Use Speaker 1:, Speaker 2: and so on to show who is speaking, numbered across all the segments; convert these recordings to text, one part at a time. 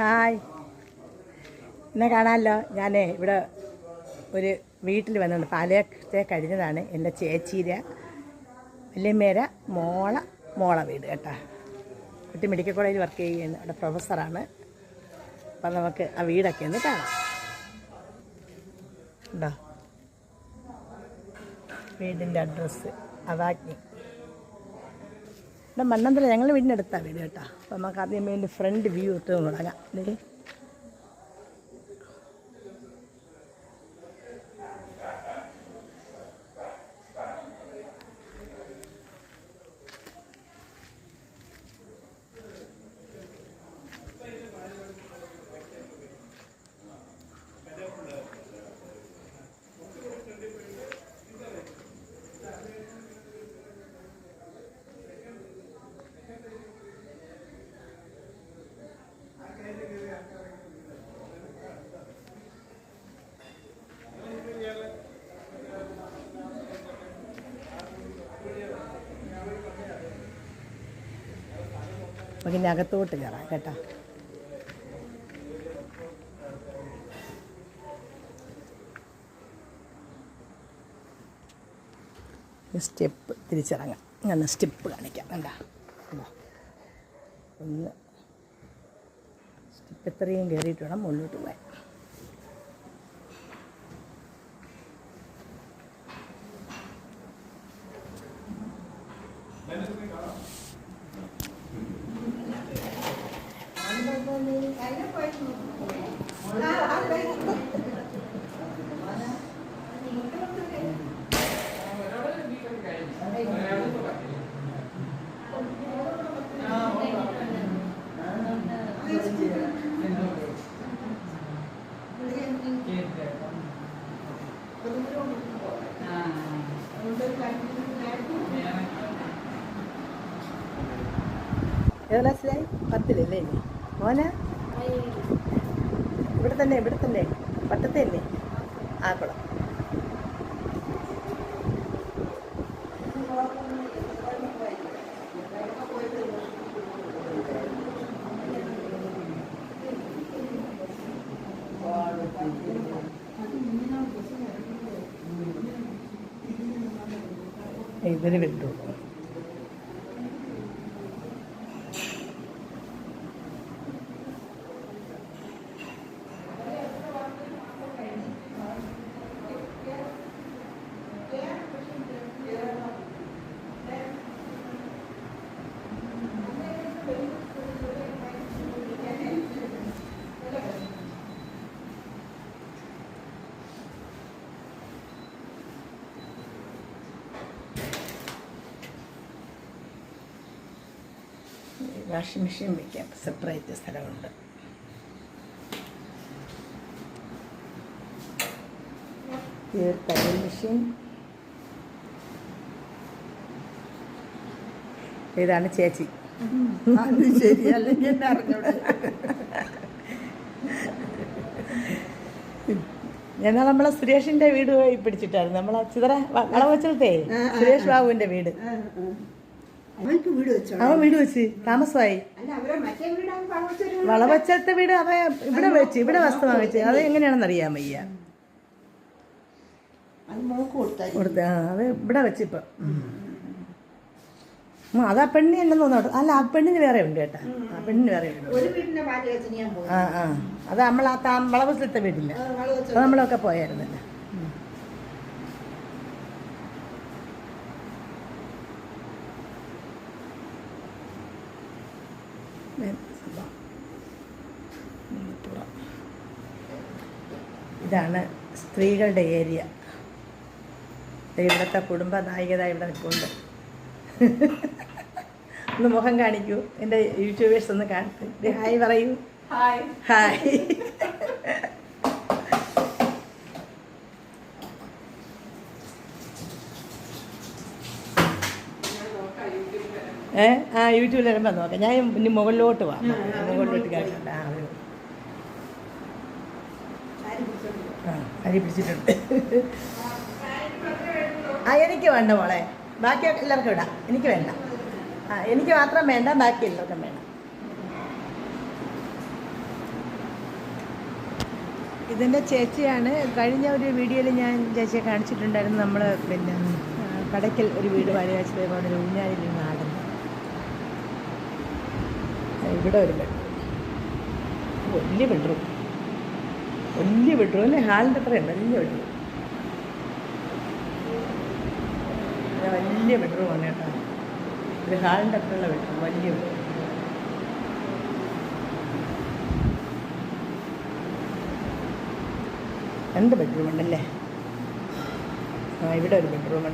Speaker 1: Hi. എന്നെ കാണാമല്ലോ ഞാൻ ഇവിടെ ഒരു വീട്ടിൽ വന്നുണ്ട് പാലയത്തെ കഴിഞ്ഞതാണ് എന്റെ ചേച്ചീര വല്യമ്മേര മോള മോള വീട് കേട്ടോ. കുട്ടി മെഡിക്കൽ കോളേജിൽ വർക്ക് ചെയ്യുന്ന അവിടെ പ്രൊഫസറാണ്. അപ്പം നമുക്ക് ആ വീടൊക്കെ ഒന്ന് കാണാം. ഉണ്ടോ? വീടിന്റെ അഡ്രസ്സ് അവാഗ്നി. ഇവിടെ മണ്ണന്തല ഞങ്ങൾ വീടിന്റെ അടുത്താണ് വീട് കേട്ടോ അപ്പം നമുക്ക് ആദ്യം അതിന്റെ ഫ്രണ്ട് വ്യൂ ഒത്തു തുടങ്ങാം ദേ. നമുക്ക് ഇനി അകത്തോട്ട് കയറാം കേട്ടോ. സ്റ്റെപ്പ് തിരിച്ചിറങ്ങാം. ഞാൻ സ്റ്റെപ്പ് കാണിക്കാം. കണ്ടോ? ഒന്ന്. സ്റ്റെപ്പ് എത്രയും കയറിയിട്ട് വേണം മുന്നോട്ട് പോകാൻ. ഏത് ക്ലാസ്സിലായി പത്തിലല്ലേ ഇനി മോനെ? ഇവിടെ തന്നെ ഇവിടെ തന്നെ. പട്ടത്തെ അല്ലേ? ആക്കുളം ഇവർ വിട്ടു വാഷിംഗ് മെഷീൻ വയ്ക്കാം സെപ്പറേറ്റ് സ്ഥലമുണ്ട്. ഈ ഒരു തയ്യൽ മെഷീൻ. ഇതാണ് ചേച്ചി.
Speaker 2: ശരി അല്ലെങ്കിൽ അറിഞ്ഞൂടെ
Speaker 1: നമ്മളെ സുരേഷിന്റെ വീട് പോയി പിടിച്ചിട്ടായിരുന്നു. നമ്മളെ ചിതറ വളവച്ചലത്തെ? സുരേഷ് ബാബുവിന്റെ വീട്. അവൻ വീട് വെച്ച് താമസമായി. വളവച്ചത്തെ വീട് അവ ഇവിടെ വെച്ച് ഇവിടെ വസ്തു വാങ്ങിച്ച്. അത് എങ്ങനെയാണെന്ന് അറിയാൻ വയ്യ. കൊടുത്ത് അത് ഇവിടെ വെച്ചിപ്പം അത് ആ പെണ്ണിന് എന്നെന്ന് തോന്നുന്നു അല്ല ആ പെണ്ണിന് വേറെ ഉണ്ട് കേട്ടാ. ആ പെണ്ണിന് വേറെ ഉണ്ട്. ആ ആ. അത് നമ്മൾ ആ താ വളവസലത്തെ വീട്ടില്ല
Speaker 2: അത്
Speaker 1: നമ്മളൊക്കെ പോയായിരുന്നല്ലോ? ഇതാണ് സ്ത്രീകളുടെ ഏരിയ. ഇവിടുത്തെ കുടുംബ നായികത ഇവിടെ നിൽക്കുന്നുണ്ട് ഒന്ന് മുഖം കാണിക്കൂ. എന്റെ യൂട്യൂബേഴ്സ് ഒന്ന് കാണട്ടെ. ഹായ് പറയൂ.
Speaker 2: ഹായ്.
Speaker 1: ഹായ്. ഏ? ആ യൂട്യൂബിൽ വരുമ്പോൾ നോക്കാം. ഞാൻ ഇനി മുകളിലോട്ട് വാ. മുകളിലോട്ട് കേൾക്കണ്ട ആ ഒരു ആ അരി പിടിച്ചിട്ടുണ്ട്. ആ എനിക്ക് വേണ്ട മോളെ. ബാക്കി എല്ലാവർക്കും ഇടാം. എനിക്ക് വേണ്ട. ആ എനിക്ക് മാത്രം വേണ്ട ബാക്കി എല്ലാവർക്കും വേണം ഇതിന്റെ ചേച്ചിയാണ്. കഴിഞ്ഞ ഒരു വീഡിയോയിൽ ഞാൻ ചേച്ചിയെ കാണിച്ചിട്ടുണ്ടായിരുന്നു. നമ്മൾ പിന്നെ കടയ്ക്കൽ ഒരു വീട് വാരി വെച്ചത് പോലെ ഇവിടെ ഒരു ബെഡ്റൂം വലിയ ബെഡ്റൂം വലിയ ബെഡ്റൂം അല്ലേ? ഹാളിന്റെ അത്രയും വലിയ ബെഡ്റൂം വലിയ ബെഡ്റൂമാണ് കേട്ടോ. ഒരു ഹാളിന്റെ അത്രയുള്ള ബെഡ്റൂം വലിയ ബെഡ്റൂം രണ്ട് ബെഡ്റൂം ഉണ്ടല്ലേ? ആ ഇവിടെ ഒരു ബെഡ്റൂം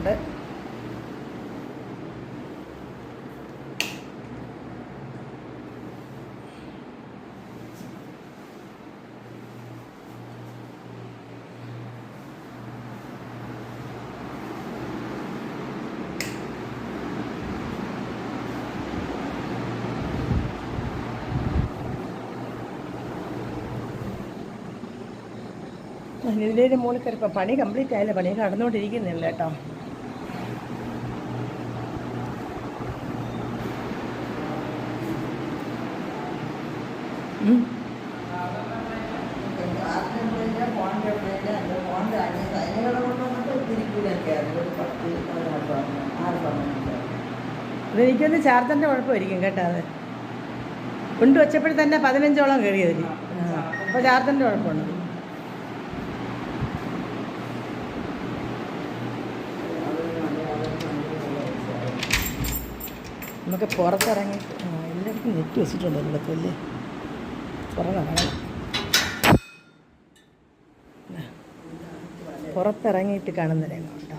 Speaker 1: ഇതിന്റെ മുകളിൽ കയറി ഇപ്പം പണി കംപ്ലീറ്റ് ആയില്ല? പണി കടന്നുകൊണ്ടിരിക്കുന്നില്ല കേട്ടോ. എനിക്കൊന്ന് ചാർജറിന്റെ കുഴപ്പമായിരിക്കും കേട്ടോ അത്. കൊണ്ട് വെച്ചപ്പോഴും തന്നെ പതിനഞ്ചോളം കയറിയതിൽ അപ്പോൾ ചാർജറിന്റെ കുഴപ്പമുണ്ട്. നമുക്ക് പുറത്തിറങ്ങി എല്ലാവർക്കും നെറ്റ് വെച്ചിട്ടുണ്ട് എല്ലായിടത്തും അല്ലേ? പുറത്തിറങ്ങണം പുറത്തിറങ്ങിയിട്ട് കാണുന്ന രംഗം കേട്ടോ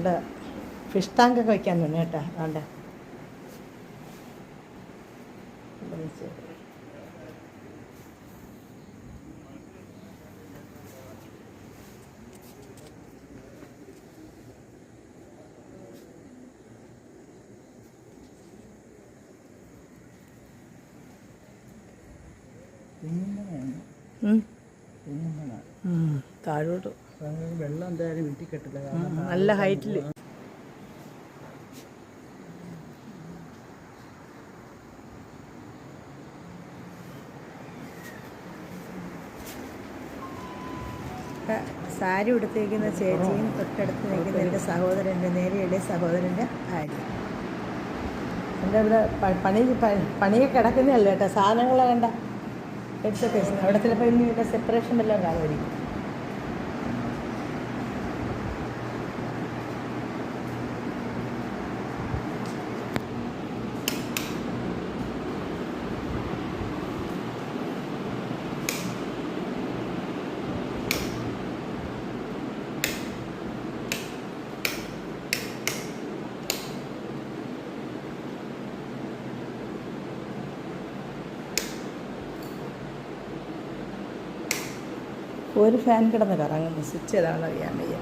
Speaker 1: ഇവിടെ ഫിഷ് ടാങ്കൊക്കെ വയ്ക്കാൻ തന്നെ കേട്ടോ അതുകൊണ്ട്. താഴോട്ട്.
Speaker 3: വെള്ളം എന്തായാലും വീട്ടിൽ കെട്ടില്ല.
Speaker 1: നല്ല ഹൈറ്റിൽ. സാരി ഉടുത്തേക്കുന്ന ചേച്ചിയും തൊട്ടടുത്ത് നിൽക്കുന്ന എന്റെ സഹോദരന്റെ നേരെയുടെ സഹോദരന്റെ ഭാര്യ. എന്റെ ഇവിടെ പണി പണിയെ കിടക്കുന്നതല്ല കേട്ടോ? സാധനങ്ങളെ കണ്ട? എടുത്തൊക്കെ. അവിടെ ചിലപ്പോൾ ഇനി ഇവിടെ സെപ്പറേഷൻ വല്ലതും കാണുമായിരിക്കും ഒരു ഫാൻ കിടന്ന് കറങ്ങുന്നു സ്വിച്ച് ഏതാണെന്ന് അറിയാൻ വയ്യ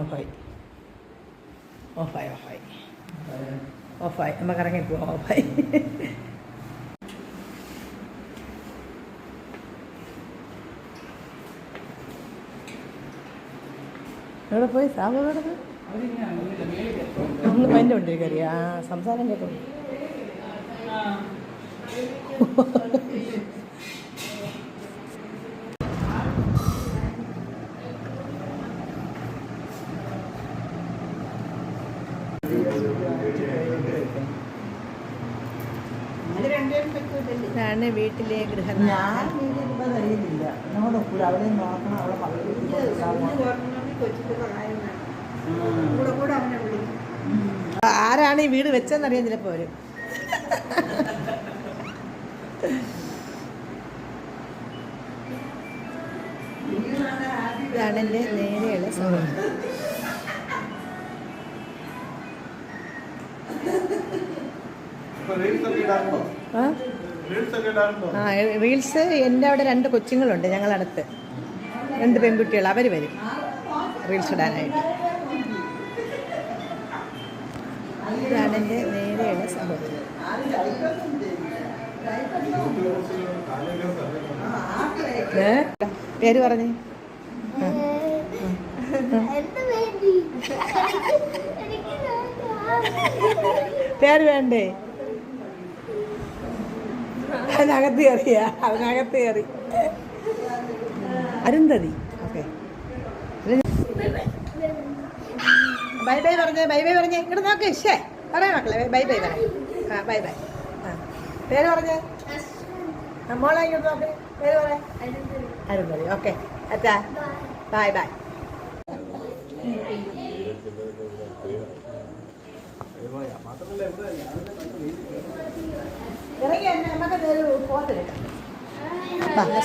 Speaker 1: ഓഫായി. ഓഫായി ഓഫായി. ഓഫായി. നമുക്ക് ഇറങ്ങിപ്പോ ഓഫായി. എവിടെ പോയി? സാബു എവിടെ പോയി? ഒന്ന് പതിന്റെ വണ്ടി കയറി. ആ സംസാരം കേട്ടോ.
Speaker 2: നിങ്ങൾ
Speaker 1: ഇതാണ് വീട്ടിലെ
Speaker 3: ഞാൻ
Speaker 1: ഗൃഹനാഥൻ
Speaker 3: വീട്ടിലിരുന്നത് അറിയുന്നില്ല. നമ്മുടെ അവിടെ നോക്കണം. അവളെ
Speaker 1: ആരാണ് ഈ വീട് വെച്ചെന്നറിയാൻ ചിലപ്പോ അവർ വരും ഇതാണ് എന്റെ നേരെയുള്ള ആ? ആ റീൽസ് എന്റെ അവിടെ രണ്ട് കൊച്ചുങ്ങളുണ്ട് ഞങ്ങളടുത്ത്. രണ്ട് പെൺകുട്ടികൾ അവർ വരും. റീൽസ് ഇടാനായിട്ട്. ഇതാണ് എന്റെ നേരെയുള്ള സഹോദരൻ? പേര് പറഞ്ഞേ. പേര് വേണ്ടേ? അതിനകത്ത് കയറിയ അതിനകത്ത് കയറി. അരുന്ധതി ഓക്കെ ബൈ ബൈ പറഞ്ഞേ ബൈ ബൈ പറഞ്ഞേ. ഇങ്ങോട്ട് നോക്ക് ശേ പറയാം മക്കളെ ബൈ ബൈ പറയാം. ആ ബൈ ബൈ ആ. പേര് പറഞ്ഞേ? നമ്മളെ മോളെ ഇങ്ങോട്ട് നോക്ക്. പേര് പറയാം. അരുന്ധതി ഓക്കെ. അച്ഛാ. ബൈ ബൈ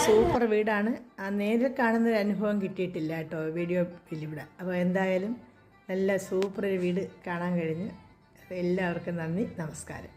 Speaker 1: സൂപ്പർ വീടാണ്. ആ നേരിൽ കാണുന്ന ഒരു അനുഭവം കിട്ടിയിട്ടില്ല കേട്ടോ വീഡിയോ ഇവിടെ അപ്പോൾ എന്തായാലും നല്ല സൂപ്പർ ഒരു വീട് കാണാൻ കഴിഞ്ഞു. എല്ലാവർക്കും നന്ദി നമസ്കാരം.